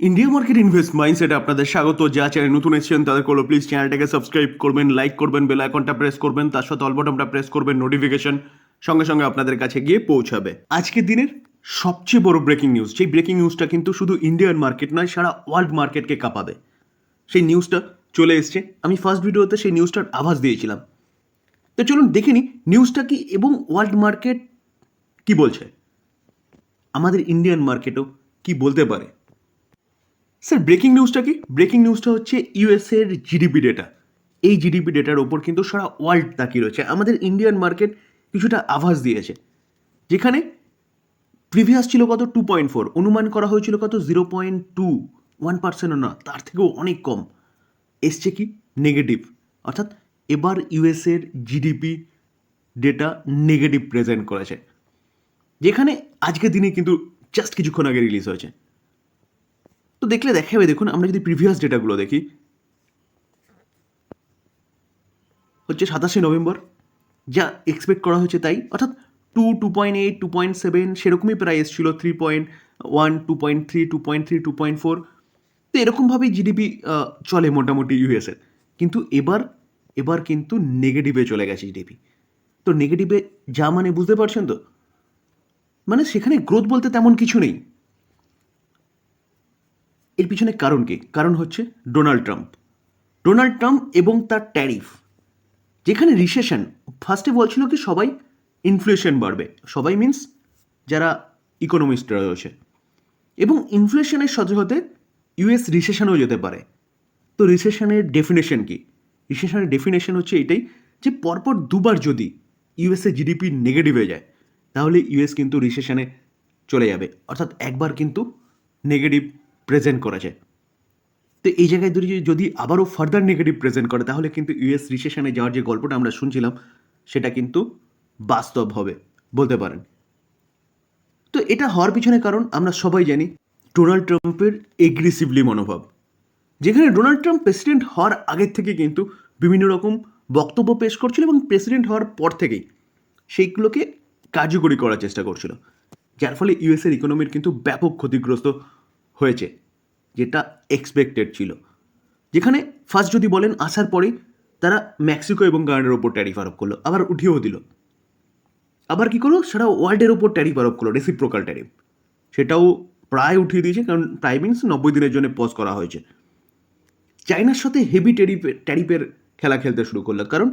India market invest মাইন্ডসেটে আপনাদের স্বাগত। যা চ্যানেল নতুন এসেছেন, তাদের করল প্লিজ চ্যানেলটাকে সাবস্ক্রাইব করবেন লাইক করবেন বেল আইকনটা প্রেস করবেন, তার সাথে অলবটনটা প্রেস করবেন নোটিফিকেশন সঙ্গে সঙ্গে আপনাদের কাছে গিয়ে পৌঁছাবে। আজকের দিনের সবচেয়ে বড় ব্রেকিং নিউজ সেই ব্রেকিং নিউজটা কিন্তু শুধু ইন্ডিয়ান মার্কেট নয়, সারা ওয়ার্ল্ড মার্কেটকে কাঁপাবে। সেই নিউজটা চলে এসছে। আমি ফার্স্ট ভিডিওতে সেই নিউজটার আভাস দিয়েছিলাম। তো চলুন দেখে নিই নিউজটা কি এবং ওয়ার্ল্ড মার্কেট কি বলছে? আমাদের ইন্ডিয়ান মার্কেটও কি বলতে পারে? স্যার ব্রেকিং নিউজটা কি? ব্রেকিং নিউজটা হচ্ছে ইউএসএর জিডিপি ডেটা এই জিডিপি ডেটার ওপর কিন্তু সারা ওয়ার্ল্ড তাকিয়ে রয়েছে। আমাদের ইন্ডিয়ান মার্কেট কিছুটা আভাস দিয়েছে। যেখানে প্রিভিয়াস ছিল কত? টু পয়েন্ট ফোর অনুমান করা হয়েছিল কত? জিরো পয়েন্ট টু ওয়ান পার্সেন্টও না, তার থেকেও অনেক কম। এসছে কি? নেগেটিভ অর্থাৎ এবার ইউএসএর জিডিপি ডেটা নেগেটিভ প্রেজেন্ট করেছে। যেখানে আজকের দিনে কিন্তু জাস্ট কিছুক্ষণ আগে রিলিজ হয়েছে। তো দেখলে দেখা যাবে দেখুন, আমরা যদি প্রিভিয়াস ডেটাগুলো দেখি। হচ্ছে সাতাশে নভেম্বর, যা এক্সপেক্ট করা হয়েছে তাই, অর্থাৎ two two point eight two point seven সেরকমই প্রায় এসেছিল three point one two point three two point three two point four তো এরকমভাবেই জিডিপি চলে মোটামুটি ইউএসের কিন্তু এবার এবার কিন্তু নেগেটিভে চলে গেছে জিডিপি তো নেগেটিভে যা মানে বুঝতে পারছেন তো? মানে সেখানে গ্রোথ বলতে তেমন কিছু নেই। এর পিছনে কারণ কি? কারণ হচ্ছে ডোনাল্ড ট্রাম্প। ডোনাল্ড ট্রাম্প এবং তার ট্যারিফ, যেখানে রিসেশন ফার্স্টে বলছিল কি সবাই ইনফ্লেশন বাড়বে। সবাই মিন্স যারা ইকোনমিস্টরা রয়েছে। এবং ইনফ্লেশনের সাথে সাথে ইউএস রিসেশনও যেতে পারে। তো রিসেশনের ডেফিনেশন কি? রিসেশনের ডেফিনেশন হচ্ছে এটাই যে পরপর দুবার যদি ইউএসএ জিডিপি নেগেটিভে যায়, তাহলে ইউএস কিন্তু রিসেশনে চলে যাবে। অর্থাৎ একবার কিন্তু নেগেটিভ প্রেজেন্ট করেছে। তো এই জায়গায় যদি যদি আবারও ফার্দার নেগেটিভ প্রেজেন্ট করে, তাহলে কিন্তু ইউএস রিসেশনে যাওয়ার যে গল্পটা আমরা শুনছিলাম, সেটা কিন্তু বাস্তব হবে, বলতে পারেন। তো এটা হওয়ার পিছনে কারণ আমরা সবাই জানি, ডোনাল্ড ট্রাম্পের এগ্রেসিভলি মনোভাব। যেখানে ডোনাল্ড ট্রাম্প প্রেসিডেন্ট হওয়ার আগের থেকে কিন্তু বিভিন্ন রকম বক্তব্য পেশ করছিল এবং প্রেসিডেন্ট হওয়ার পর থেকেই সেইগুলোকে কার্যকরী করার চেষ্টা করছিল। যার ফলে ইউএসের ইকোনমির কিন্তু ব্যাপক ক্ষতিগ্রস্ত হয়েছে। যেটা এক্সপেক্টেড ছিল। যেখানে ফার্স্ট যদি বলেন আসার পরেই তারা মেক্সিকো এবং কানাডার ওপর ট্যারিফ আরোপ করল, আবার উঠিয়েও দিল। আবার কি করল? সেটা ওয়ার্ল্ডের ওপর ট্যারিফ আরোপ করল রেসিপ্রোকাল ট্যারিফ সেটাও প্রায় উঠিয়ে দিয়েছে, কারণ প্রায় মিনস নব্বই দিনের জন্য পজ করা হয়েছে। চায়নার সাথে হেভি ট্যারিফের ট্যারিফের খেলা খেলতে শুরু করল, কারণ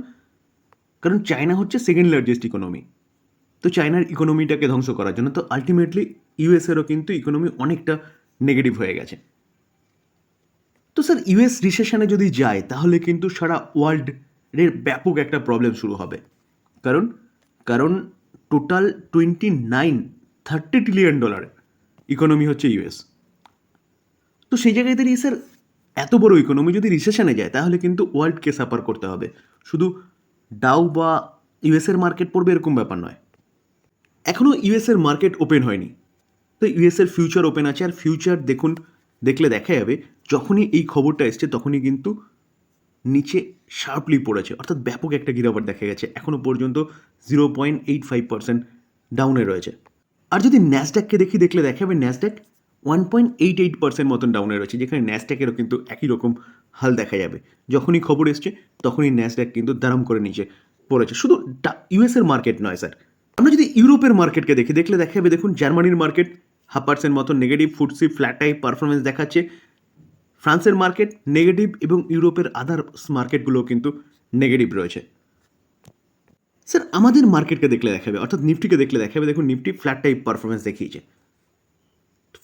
কারণ চায়না হচ্ছে সেকেন্ড লার্জেস্ট ইকোনমি তো চায়নার ইকোনমিটাকে ধ্বংস করার জন্য, তো আলটিমেটলি ইউএসেরও কিন্তু ইকোনমি অনেকটা নেগেটিভ হয়ে গেছে। তো স্যার ইউএস রিসেশনে যদি যায়, তাহলে কিন্তু সারা ওয়ার্ল্ডের ব্যাপক একটা প্রবলেম শুরু হবে। কারণ কারণ total twenty nine thirty trillion dollar economy হচ্ছে ইউএস তো সেই জায়গায় দাঁড়িয়ে স্যার, এত বড় ইকোনমি যদি রিসেশনে যায়, তাহলে কিন্তু ওয়ার্ল্ডকে সাফার করতে হবে। শুধু ডাউ বা ইউএসের মার্কেট পড়বে এরকম ব্যাপার নয়। এখনও ইউএসের মার্কেট ওপেন হয়নি। তো ইউএসের ফিউচার ওপেন আছে, আর ফিউচার দেখুন দেখলে দেখা যাবে যখনই এই খবরটা এসছে তখনই কিন্তু নিচে শার্পলি পড়েছে। অর্থাৎ ব্যাপক একটা গিরাবট দেখা গেছে। এখনও পর্যন্ত zero point eight five percent ডাউনে রয়েছে। আর যদি ন্যাসড্যাককে দেখি, দেখলে দেখা যাবে Nasdaq one point eight eight percent মতন ডাউনে রয়েছে, যেখানে ন্যাসড্যাকেরও কিন্তু একই রকম হাল দেখা যাবে। যখনই খবর এসছে, তখনই ন্যাসড্যাক কিন্তু দারাম করে নিচে পড়েছে। শুধু ইউএসের মার্কেট নয় স্যার আমরা যদি ইউরোপের মার্কেটকে দেখি, দেখলে দেখা যাবে, দেখুন জার্মানির মার্কেট হাফ পার্সেন্ট মতো negative FTSE flat type performance দেখাচ্ছে। ফ্রান্সের মার্কেট নেগেটিভ এবং ইউরোপের আদার মার্কেটগুলো কিন্তু নেগেটিভ রয়েছে। স্যার আমাদের মার্কেটকে দেখলে দেখাবে, অর্থাৎ নিফটিকে দেখলে দেখাবে। দেখুন, নিফটি ফ্ল্যাট টাইপ পারফরমেন্স দেখিয়েছে।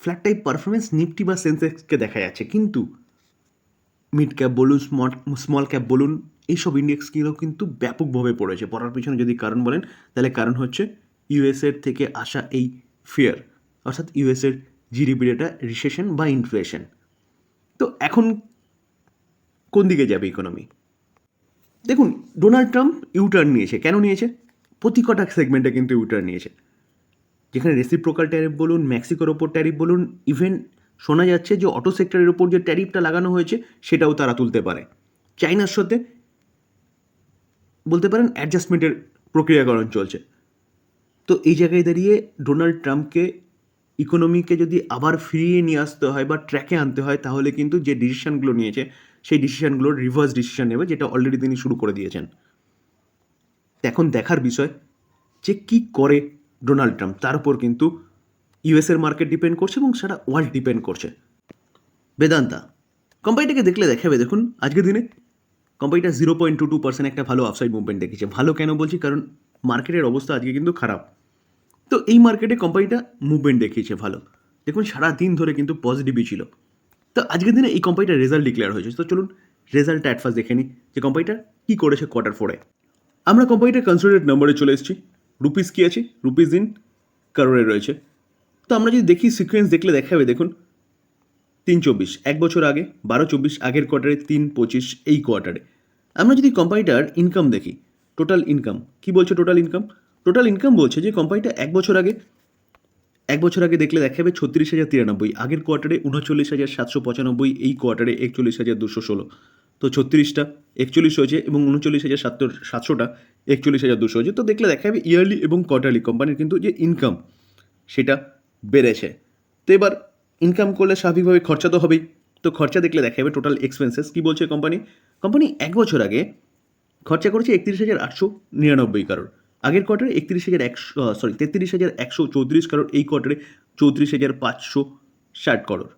ফ্ল্যাট টাইপ পারফরমেন্স নিফটি বা সেন্সেক্সকে দেখা যাচ্ছে, কিন্তু মিড ক্যাপ বলুন স্মল স্মল ক্যাপ বলুন, এইসব ইন্ডেক্সগুলো কিন্তু ব্যাপকভাবে পড়েছে। পড়ার পিছনে যদি কারণ বলেন, তাহলে কারণ হচ্ছে ইউএসএর থেকে আসা এই ফিয়ার অর্থাৎ ইউএসের জিডিপি ডেটা রিসেশন বা ইনফ্লেশন তো এখন কোন দিকে যাবে ইকোনমি দেখুন ডোনাল্ড ট্রাম্প ইউটার্ন নিয়েছে। কেন নিয়েছে? প্রতি কটা সেগমেন্টে কিন্তু ইউটার্ন নিয়েছে। যেখানে রেসিপ্রোকাল ট্যারিফ বলুন মেক্সিকোর ওপর ট্যারিফ বলুন ইভেন শোনা যাচ্ছে যে অটো সেক্টরের ওপর যে ট্যারিফটা লাগানো হয়েছে, সেটাও তারা তুলতে পারে। চাইনার সাথে বলতে পারেন অ্যাডজাস্টমেন্টের প্রক্রিয়াকরণ চলছে। তো এই জায়গায় দাঁড়িয়ে ডোনাল্ড ট্রাম্পকে ইকোনমিকে যদি আবার ফিরিয়ে নিয়ে আসতে হয় বা ট্র্যাকে আনতে হয়, তাহলে কিন্তু যে ডিসিশানগুলো নিয়েছে, সেই ডিসিশনগুলোর রিভার্স ডিসিশান নেবে, যেটা অলরেডি তিনি শুরু করে দিয়েছেন। এখন দেখার বিষয় যে কি করে ডোনাল্ড ট্রাম্প তার উপর কিন্তু ইউএসের মার্কেট ডিপেন্ড করছে এবং সেটা ওয়ার্ল্ড ডিপেন্ড করছে। বেদান্তা কোম্পানিটাকে দেখলে দেখাবে, দেখুন, আজকের দিনে কোম্পানিটা zero point two two percent একটা ভালো আপসাইড মুভমেন্ট দেখেছে ভালো কেন বলছি? কারণ মার্কেটের অবস্থা আজকে কিন্তু খারাপ। তো এই মার্কেটে কোম্পানিটা মুভমেন্ট দেখিয়েছে ভালো। দেখুন, সারা দিন ধরে কিন্তু পজিটিভই ছিল। তো আজকের দিনে এই কোম্পানিটার রেজাল্ট ডিক্লেয়ার হয়েছে। তো চলুন রেজাল্টটা অ্যাট ফার্স্ট দেখে নিই যে কোম্পানিটা কী করেছে কোয়ার্টার ফোরে আমরা কোম্পানিটার কনসোলিডেট নম্বরে চলে এসেছি। রুপিস কী আছে? রুপিস ইন কারোরে রয়েছে। তো আমরা যদি দেখি সিকোয়েন্স দেখলে দেখা দেখাবে, দেখুন, তিন চব্বিশ, এক বছর আগে, বারো চব্বিশ, আগের কোয়ার্টারে তিন পঁচিশ, এই কোয়ার্টারে আমরা যদি কোম্পানিটার ইনকাম দেখি টোটাল ইনকাম কি বলছে টোটাল ইনকাম টোটাল ইনকাম বলছে যে কোম্পানিটা এক বছর আগে, এক বছর আগে দেখলে দেখা যাবে ছত্রিশ হাজার তিরানব্বই, আগের কোয়ার্টারে উনচল্লিশ হাজার সাতশো পঁচানব্বই, এই কোয়ার্টারে একচল্লিশ হাজার দুশো ষোলো। তো ছত্রিশটা একচল্লিশ হয়েছে এবং উনচল্লিশ হাজার সাতশো, সাতশোটা একচল্লিশ হাজার দুশো হয়েছে। তো দেখলে দেখা যাবে ইয়ারলি এবং কোয়ার্টারলি কোম্পানির কিন্তু যে ইনকাম সেটা বেড়েছে। তো এবার ইনকাম করলে স্বাভাবিকভাবে খরচা তো হবেই। তো খরচা দেখলে দেখা যাবে টোটাল এক্সপেন্সেস কী বলছে কোম্পানি কোম্পানি এক বছর আগে খরচা করেছে একত্রিশ হাজার আটশো নিরানব্বই কারোর। আগের কোয়ার্টারে একত্রিশ হাজার একশো সরি তেত্রিশ হাজার একশো চৌত্রিশ কারোর এই কোয়ার্টারে চৌত্রিশ হাজার পাঁচশো ষাট করোড়।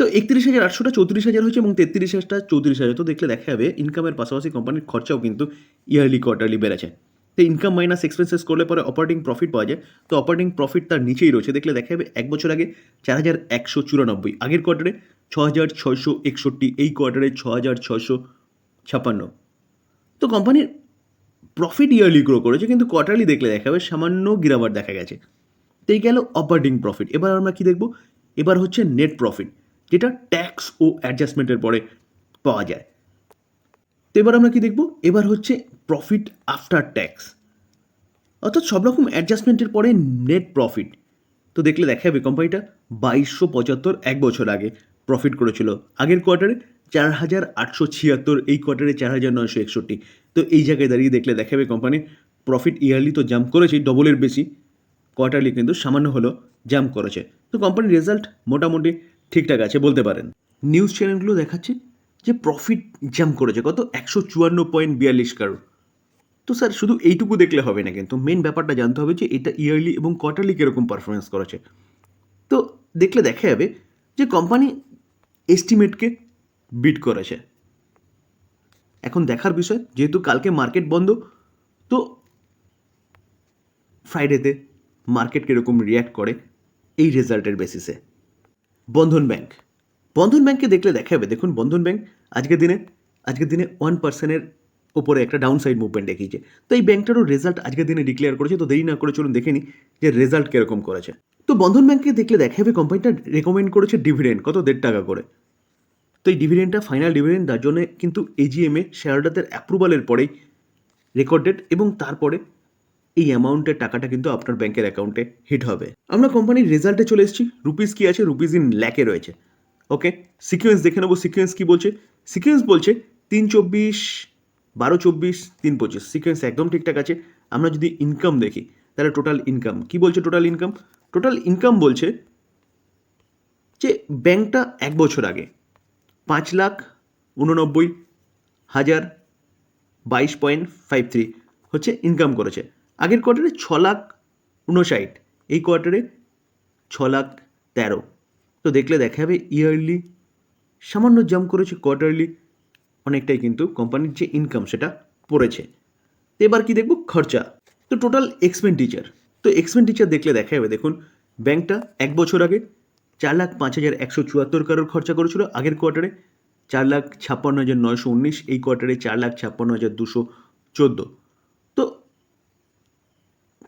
তো একত্রিশ হাজার আটশোটা চৌত্রিশ হাজার হয়েছে এবং তেত্রিশ হাজারটা চৌত্রিশ হাজার। তো দেখলে দেখা যাবে ইনকামের পাশাপাশি কোম্পানির খরচাও কিন্তু ইয়ারলি কোয়ার্টারলি বেড়েছে। তো ইনকাম মাইনাস এক্সপেন্সেস করলে পরে অপারেটিং প্রফিট পাওয়া যায়। তো অপারেটিং প্রফিট তার নিচেই রয়েছে। দেখলে দেখা যাবে এক বছর আগে চার হাজার একশো চুরানব্বই, আগের কোয়ার্টারে ছ হাজার ছয়শো একষট্টি, এই কোয়ার্টারে ছ হাজার ছয়শো ছাপ্পান্ন। তো কোম্পানির প্রফিট ইয়ারলি গ্রো করেছে, কিন্তু কোয়ার্টারলি দেখলে দেখা যাবে সামান্য গিরাবার দেখা গেছে। তো এই গেল অপারেটিং প্রফিট এবার আমরা কি দেখব? এবার হচ্ছে নেট প্রফিট যেটা ট্যাক্স ও অ্যাডজাস্টমেন্টের পরে পাওয়া যায়। তো এবার আমরা কি দেখব? এবার হচ্ছে প্রফিট আফটার ট্যাক্স অর্থাৎ সব রকম অ্যাডজাস্টমেন্টের পরে নেট প্রফিট তো দেখলে দেখা যাবে কোম্পানিটা বাইশশো পঁচাত্তর এক বছর আগে প্রফিট করেছিল। আগের কোয়ার্টারে চার হাজার আটশো ছিয়াত্তর, এই কোয়ার্টারে চার হাজার নয়শো একষট্টি। তো এই জায়গায় দাঁড়িয়ে দেখলে দেখা যাবে কোম্পানির প্রফিট ইয়ারলি তো জাম্প করেছে ডবলের বেশি। কোয়ার্টারলি কিন্তু সামান্য হলেও জাম্প করেছে। তো কোম্পানির রেজাল্ট মোটামুটি ঠিকঠাক আছে বলতে পারেন। নিউজ চ্যানেলগুলো দেখাচ্ছে যে প্রফিট জাম্প করেছে, কত? একশো চুয়ান্ন পয়েন্ট বিয়াল্লিশ কারোর তো স্যার শুধু এইটুকু দেখলে হবে না কিন্তু মেন ব্যাপারটা জানতে হবে যে এটা ইয়ারলি এবং কোয়ার্টারলি কীরকম পারফরমেন্স করেছে। তো দেখলে দেখা যাবে যে কোম্পানি এস্টিমেটকে বিট করেছে। এখন দেখার বিষয়, যেহেতু কালকে মার্কেট বন্ধ, তো ফ্রাইডেতে মার্কেট কীরকম রিয়্যাক্ট করে এই রেজাল্টের বেসিসে বন্ধন ব্যাংক বন্ধন ব্যাংকে দেখলে দেখা যাবে, দেখুন বন্ধন ব্যাংক আজকের দিনে আজকের দিনে ওয়ান পার্সেন্টের ওপরে একটা ডাউন সাইড মুভমেন্ট দেখিয়েছে। তো এই ব্যাংকটারও রেজাল্ট আজকের দিনে ডিক্লেয়ার করেছে, তো দেরি না করে চলুন দেখে নিই যে রেজাল্ট কীরকম করেছে। তো বন্ধন ব্যাংকে দেখলে দেখা যাবে কোম্পানিটা রেকমেন্ড করেছে ডিভিডেন্ড কত? দেড় টাকা করে। তো এই ডিভিডেন্ডটা ফাইনাল ডিভিডেন্ড তার জন্য কিন্তু এজিএমে শেয়ারহোল্ডারদের অ্যাপ্রুভালের পরেই রেকর্ডেড এবং তারপরে এই অ্যামাউন্টের টাকাটা কিন্তু আপনার ব্যাংকের অ্যাকাউন্টে হিট হবে। আমরা কোম্পানির রেজাল্টে চলে এসেছি। রুপিস কি আছে? রুপিস ইন ল্যাকে রয়েছে। ওকে সিকোয়েন্স দেখে নেব। সিকোয়েন্স কী বলছে? সিকোয়েন্স বলছে তিন চব্বিশ, বারো চব্বিশ, তিন পঁচিশ। সিকোয়েন্স একদম ঠিকঠাক আছে। আমরা যদি ইনকাম দেখি, তাহলে টোটাল ইনকাম কি বলছে টোটাল ইনকাম টোটাল ইনকাম বলছে যে ব্যাংকটা এক বছর আগে পাঁচ লাখ উননব্বই হাজার বাইশ পয়েন্ট ফাইভ থ্রি হচ্ছে ইনকাম করেছে। আগের কোয়ার্টারে ছ লাখ উনষাট, এই কোয়ার্টারে ছ লাখ তেরো। তো দেখলে দেখা যাবে ইয়ারলি সামান্য জাম্প করেছে কোয়ার্টারলি অনেকটাই কিন্তু কোম্পানির যে ইনকাম সেটা পড়েছে। তো এবার কি দেখব? খরচা। তো টোটাল এক্সপেন্ডিচার তো এক্সপেন্ডিচার দেখলে দেখা যাবে, দেখুন ব্যাংকটা এক বছর আগে চার লাখ পাঁচ হাজার একশো চুয়াত্তর কারোর খরচা করেছিল আগের কোয়ার্টারে। চার লাখ ছাপ্পান্ন হাজার নয়শো উনিশ, এই কোয়ার্টারে চার লাখ ছাপ্পান্ন হাজার দুশো চোদ্দ। তো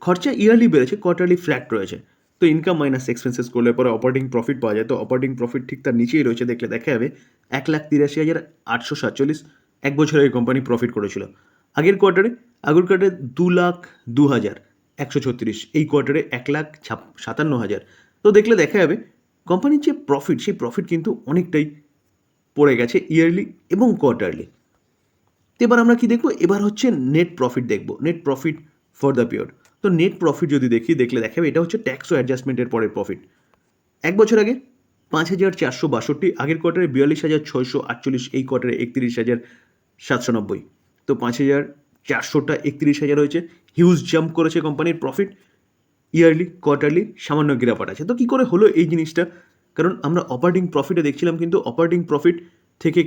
খরচা ইয়ারলি বেড়েছে, কোয়ার্টারলি ফ্ল্যাট রয়েছে। তো ইনকাম মাইনাস এক্সপেন্সেস করলে পরে অপারেটিং প্রফিট পাওয়া যায়। তো অপারেটিং প্রফিট ঠিক তার নিচেই রয়েছে, দেখলে দেখা যাবে এক লাখ তিরাশি হাজার আটশো সাতচল্লিশ এক বছর এই কোম্পানি প্রফিট করেছিল। আগের কোয়ার্টারে আগের কোয়ার্টারে দু লাখ দু হাজার একশো ছত্রিশ, এই কোয়ার্টারে এক লাখ ছাপ সাতান্ন হাজার তো দেখলে দেখা যাবে কোম্পানির যে প্রফিট সেই প্রফিট কিন্তু অনেকটাই পড়ে গেছে ইয়ারলি এবং কোয়ার্টারলি তো এবার আমরা কি দেখব? এবার হচ্ছে নেট প্রফিট দেখব। Net profit for the period তো নেট প্রফিট যদি দেখি, দেখলে দেখাবে এটা হচ্ছে ট্যাক্স ও অ্যাডজাস্টমেন্টের পরের প্রফিট এক বছর আগে পাঁচ হাজার চারশো বাষট্টি, আগের কোয়ার্টারে বিয়াল্লিশ হাজার ছয়শো আটচল্লিশ, এই কোয়ার্টারে একত্রিশ হাজার সাতশো নব্বই। তো পাঁচ হাজার চারশোটা একত্রিশ হাজার হয়েছে। হিউজ জাম্প করেছে কোম্পানির প্রফিট ইয়ারলি কোয়ার্টারলি সামান্য গিরাপাট আছে। তো কী করে হলো এই জিনিসটা? কারণ আমরা অপারেটিং প্রফিটে দেখছিলাম কিন্তু অপারেটিং প্রফিট থেকে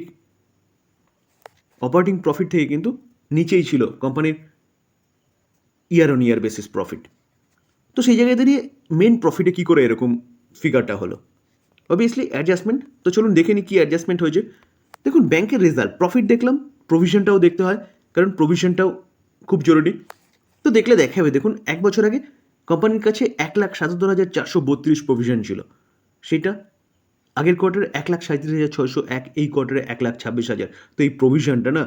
অপারেটিং প্রফিট থেকে কিন্তু নিচেই ছিল কোম্পানির year on year basis profit তো সেই জায়গায় দাঁড়িয়ে মেন প্রফিটে কী করে এরকম ফিগারটা হলো? অবভিয়াসলি অ্যাডজাস্টমেন্ট তো চলুন দেখে নিই কী অ্যাডজাস্টমেন্ট হয়েছে। দেখুন ব্যাংকের রেজাল্ট প্রফিট দেখলাম প্রভিশনটাও দেখতে হয়, কারণ প্রভিশনটাও খুব জরুরি। তো দেখলে দেখাবে, দেখুন, এক বছর আগে কোম্পানির কাছে এক লাখ সাতাত্তর হাজার চারশো বত্রিশ প্রভিশন ছিল। সেটা আগের কোয়ার্টারে এক লাখ সাঁত্রিশ হাজার ছয়শো এক, এই কোয়ার্টারে এক লাখ ছাব্বিশ হাজার। তো এই প্রভিশনটা না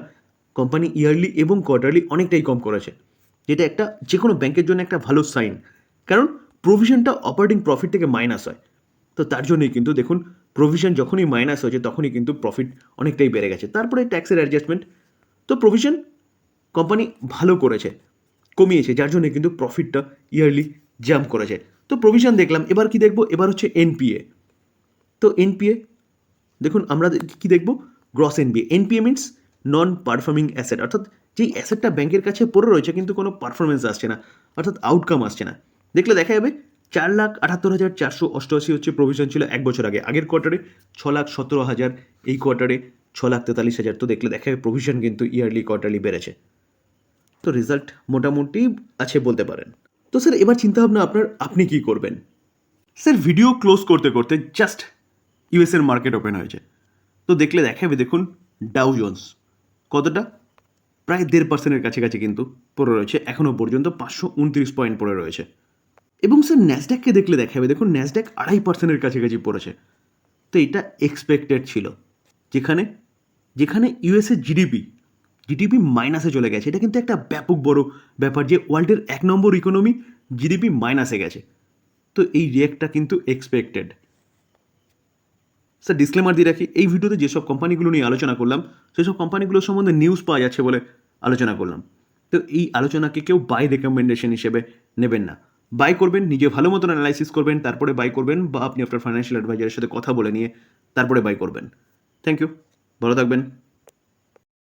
কোম্পানি ইয়ারলি এবং কোয়ার্টারলি অনেকটাই কম করেছে। যেটা একটা যে কোনো ব্যাংকের জন্য একটা ভালো সাইন কারণ প্রভিশনটা অপারেটিং প্রফিট থেকে মাইনাস হয়। তো তার জন্যই কিন্তু দেখুন প্রভিশন যখনই মাইনাস হয়েছে তখনই কিন্তু প্রফিট অনেকটাই বেড়ে গেছে। তারপরে ট্যাক্সের অ্যাডজাস্টমেন্ট তো প্রভিশন কোম্পানি ভালো করেছে। কমিয়েছে, যার জন্য কিন্তু প্রফিটটা ইয়ারলি জাম্প করেছে। তো প্রভিশন দেখলাম, এবার কি দেখব? এবার হচ্ছে এনপিএ তো এনপিএ দেখুন, আমরা কি দেখব? Gross NPA NPA means non performing asset অর্থাৎ যেই অ্যাসেটটা ব্যাংকের কাছে পড়ে রয়েছে, কিন্তু কোনো পারফরমেন্স আসছে না, অর্থাৎ আউটকাম আসছে না। দেখলে দেখা যাবে, চার লাখ আটাত্তর হাজার চারশো অষ্টআশি হচ্ছে প্রভিশন ছিল এক বছর আগে। আগের কোয়ার্টারে ছ লাখ সতেরো হাজার, এই কোয়ার্টারে ছ লাখ তেতাল্লিশ হাজার। তো দেখলে দেখা যাবে প্রভিশন কিন্তু ইয়ারলি কোয়ার্টারলি বেড়েছে। তো রেজাল্ট মোটামুটি আছে বলতে পারেন। তো স্যার এবার চিন্তাভাবনা আপনার, আপনি কি করবেন? স্যার ভিডিও ক্লোজ করতে করতে জাস্ট ইউএসের মার্কেট ওপেন হয়েছে। তো দেখলে দেখাবে, দেখুন ডাউ জোন্স কতটা? প্রায় দেড় পার্সেন্টের কাছাকাছি কিন্তু পড়ে রয়েছে এখনও পর্যন্ত পাঁচশো উনত্রিশ পয়েন্ট পড়ে রয়েছে। এবং স্যার ন্যাসড্যাককে দেখলে দেখাবে, দেখুন ন্যাসড্যাক আড়াই পার্সেন্টের কাছাকাছি পড়েছে। তো এটা এক্সপেক্টেড ছিল। যেখানে যেখানে ইউএসের জিডিপি জিডিপি মাইনাসে চলে গেছে। এটা কিন্তু একটা ব্যাপক বড় ব্যাপার যে ওয়ার্ল্ডের এক নম্বর ইকোনমি জিডিপি মাইনাসে গেছে। তো এই রিয়াক্টটা কিন্তু এক্সপেক্টেড স্যার ডিসক্লেমার দিয়ে রাখি, এই ভিডিওতে যেসব কোম্পানিগুলো নিয়ে আলোচনা করলাম, সেসব কোম্পানিগুলোর সম্বন্ধে নিউজ পাওয়া যাচ্ছে বলে আলোচনা করলাম। তো এই আলোচনাকে কেউ বাই রেকমেন্ডেশন হিসেবে নেবেন না। বাই করবেন, নিজে ভালো মতন অ্যানালাইসিস করবেন, তারপরে বাই করবেন বা আপনি আপনার ফাইন্যান্সিয়াল অ্যাডভাইজারের সাথে কথা বলে নিয়ে তারপরে বাই করবেন। থ্যাংক ইউ ভালো থাকবেন।